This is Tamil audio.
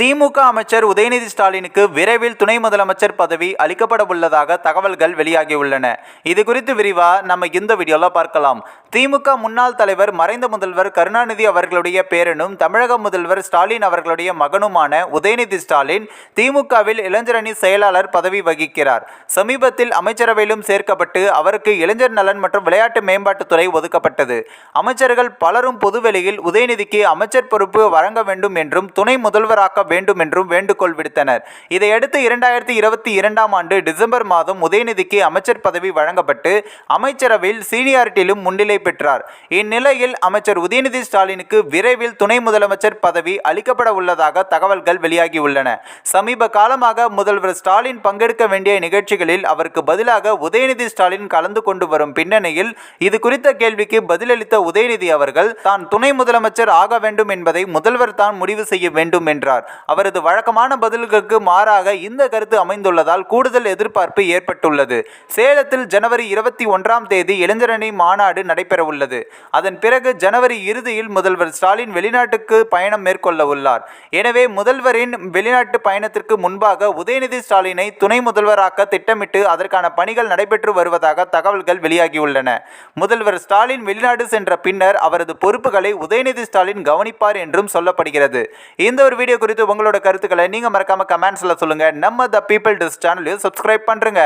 திமுக அமைச்சர் உதயநிதி ஸ்டாலினுக்கு விரைவில் துணை முதலமைச்சர் பதவி அளிக்கப்பட உள்ளதாக தகவல்கள் வெளியாகியுள்ளன. இது குறித்து விரிவா நம்ம இந்த வீடியோவில் பார்க்கலாம். திமுக முன்னாள் தலைவர் மறைந்த முதல்வர் கருணாநிதி அவர்களுடைய பேரனும் தமிழக முதல்வர் ஸ்டாலின் அவர்களுடைய மகனுமான உதயநிதி ஸ்டாலின் திமுகவில் இளைஞரணி செயலாளர் பதவி வகிக்கிறார். சமீபத்தில் அமைச்சரவையிலும் சேர்க்கப்பட்டு அவருக்கு இளைஞர் நலன் மற்றும் விளையாட்டு மேம்பாட்டுத்துறை ஒதுக்கப்பட்டது. அமைச்சர்கள் பலரும் பொதுவெளியில் உதயநிதிக்கு அமைச்சர் பொறுப்பு வழங்க வேண்டும் என்றும் துணை முதல்வராக்க வேண்டும் என்றும் வேண்டுகோள் விடுத்தனர். இதையடுத்து இரண்டாயிரத்தி இருபத்தி இரண்டாம் ஆண்டு டிசம்பர் மாதம் உதயநிதிக்கு அமைச்சர் பதவி வழங்கப்பட்டு அமைச்சரவையில் சீனியாரிட்டியிலும் முன்னிலை பெற்றார். இந்நிலையில் அமைச்சர் உதயநிதி ஸ்டாலினுக்கு விரைவில் துணை முதலமைச்சர் பதவி அளிக்கப்பட உள்ளதாக தகவல்கள் வெளியாகியுள்ளன. சமீப காலமாக முதல்வர் ஸ்டாலின் பங்கெடுக்க வேண்டிய நிகழ்ச்சிகளில் அவருக்கு பதிலாக உதயநிதி ஸ்டாலின் கலந்து கொண்டு வரும் பின்னணியில் இது குறித்த கேள்விக்கு பதிலளித்த உதயநிதி அவர்கள் தான் துணை முதலமைச்சர் ஆக வேண்டும் என்பதை முதல்வர் தான் முடிவு செய்ய வேண்டும் என்றார். அவரது வழக்கமான பதில்களுக்கு மாறாக இந்த கருத்து அமைந்துள்ளதால் கூடுதல் எதிர்பார்ப்பு ஏற்பட்டுள்ளது. சேலத்தில் ஜனவரி இருபத்தி ஒன்றாம் தேதி இளைஞரணி மாநாடு நடைபெறவுள்ளது. அதன் பிறகு ஜனவரி இறுதியில் முதல்வர் ஸ்டாலின் வெளிநாட்டுக்கு பயணம் மேற்கொள்ள உள்ளார். எனவே முதல்வரின் வெளிநாட்டு பயணத்திற்கு முன்பாக உதயநிதி ஸ்டாலினை துணை முதல்வராக்க திட்டமிட்டு அதற்கான பணிகள் நடைபெற்று வருவதாக தகவல்கள் வெளியாகியுள்ளன. முதல்வர் ஸ்டாலின் வெளிநாடு சென்ற பின்னர் அவரது பொறுப்புகளை உதயநிதி ஸ்டாலின் கவனிப்பார் என்றும் சொல்லப்படுகிறது. இந்த ஒரு வீடியோ குறித்து உங்களோட கருத்துக்களை நீங்க மறக்காம கமெண்ட்ஸில் சொல்லுங்க. நம்ம த பீப்பிள் டிஸ் சேனலையும் சப்ஸ்கிரைப் பண்ணுறங்க